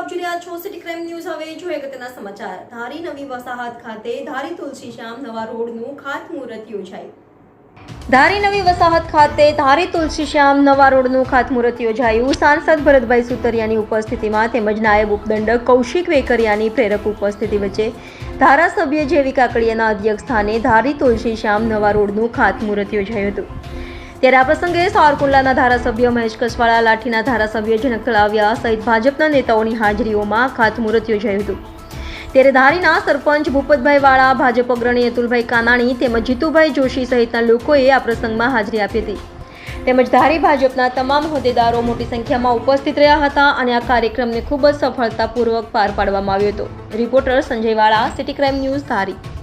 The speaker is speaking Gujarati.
અગત્યના સમાચાર. ધારી નવી વસાહત ખાતે ધારી તુલસી શ્યામ નવા રોડનું ખાતમુહૂર્ત યોજાયું. ધારી નવી વસાહત ખાતે ધારી તુલસી શ્યામ નવા રોડનું ખાતમુહૂર્ત યોજાયું. સાંસદ ભરતભાઈ સુતરિયાની ઉપસ્થિતિમાં તેમજ નાયબ ઉપદંડક કૌશિક વેકરિયાની પ્રેરક ઉપસ્થિતિ વચ્ચે ધારાસભ્ય જેવી કાકડિયાના અધ્યક્ષ સ્થાને ધારી તુલસી શ્યામ નવા રોડનું ખાતમુહૂર્ત યોજાયું હતું. ત્યારે આ પ્રસંગે સાવરકુંડલાના ધારાસભ્ય મહેશ કસવાળા, લાઠીના ધારાસભ્ય જનક તલાવિયા સહિત ભાજપના નેતાઓની હાજરીઓમાં ખાતમુહૂર્ત યોજાયું હતું. ત્યારે ધારીના સરપંચ ભૂપતભાઈ વાળા, ભાજપ અગ્રણી અતુલભાઈ કાનાણી તેમજ જીતુભાઈ જોશી સહિતના લોકોએ આ પ્રસંગમાં હાજરી આપી હતી. તેમજ ધારી ભાજપના તમામ હોદ્દેદારો મોટી સંખ્યામાં ઉપસ્થિત રહ્યા હતા અને આ કાર્યક્રમને ખૂબ જ સફળતાપૂર્વક પાર પાડવામાં આવ્યો હતો. રિપોર્ટર સંજય વાળા, સિટી ક્રાઇમ ન્યૂઝ ધારી.